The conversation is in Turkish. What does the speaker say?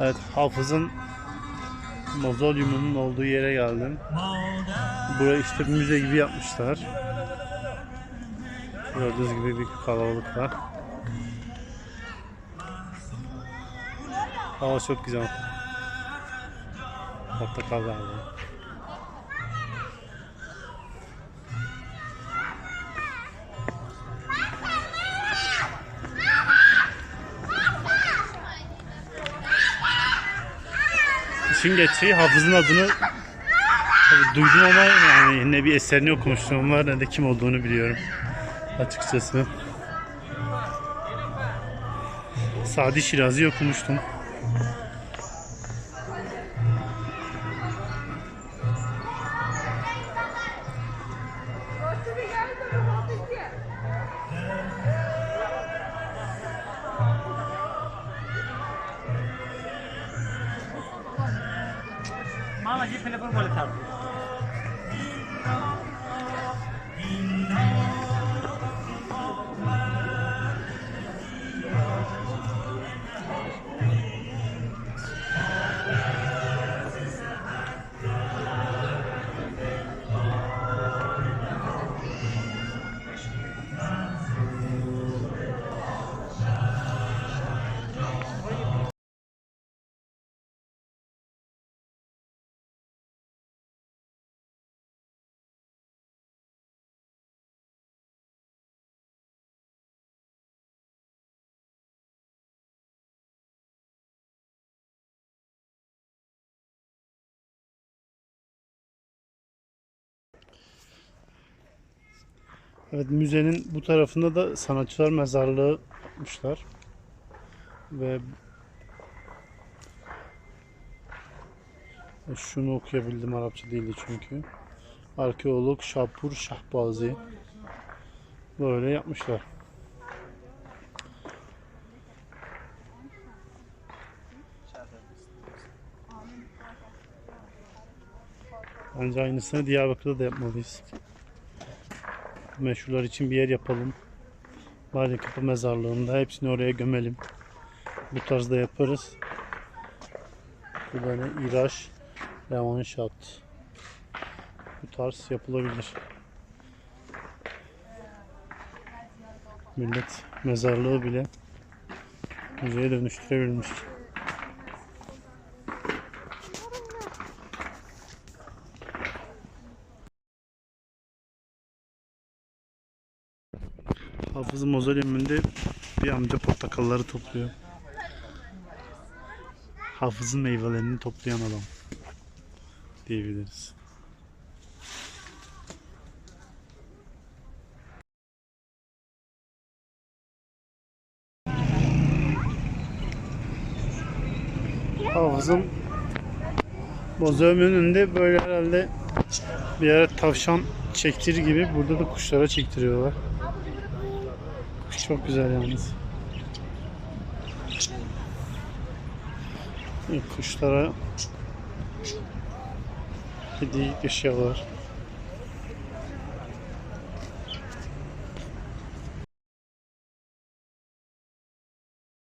Evet, Hafız'ın mozolyumunun olduğu yere geldim. Burayı işte müze gibi yapmışlar. Gördüğünüz gibi bir kalabalık var. Hava çok güzel. Portakal galiba. İşin geçtiği hafızın adını tabii duydum ama yani ne bir eserini okumuştum var ne de kim olduğunu biliyorum açıkçası. Sadi Şirazi okumuştum. मामा जी फिलिपुर बोले था Evet müzenin bu tarafında da sanatçılar mezarlığı yapmışlar. Ve şunu okuyabildim Arapça değildi çünkü. Arkeolog Şapur Şahbazi böyle yapmışlar. Bence aynısını Diyarbakır'da da yapmalıyız. Meşhurlar için bir yer yapalım. Bari Kapı Mezarlığı'nda hepsini oraya gömelim. Bu tarzda yaparız. Bu ne? İraş, Revanşat. Bu tarz yapılabilir. Millet mezarlığı bile müzeye dönüştürebilmiş. Hafız Mozolyum'unda bir amca portakalları topluyor. Hafız'ın meyvelerini toplayan adam diyebiliriz. Hafız'ın Mozolyum'un önünde böyle herhalde bir yere tavşan çektirir gibi burada da kuşlara çektiriyorlar. Çok güzel yalnız. Kuşlara hediye eşyalar.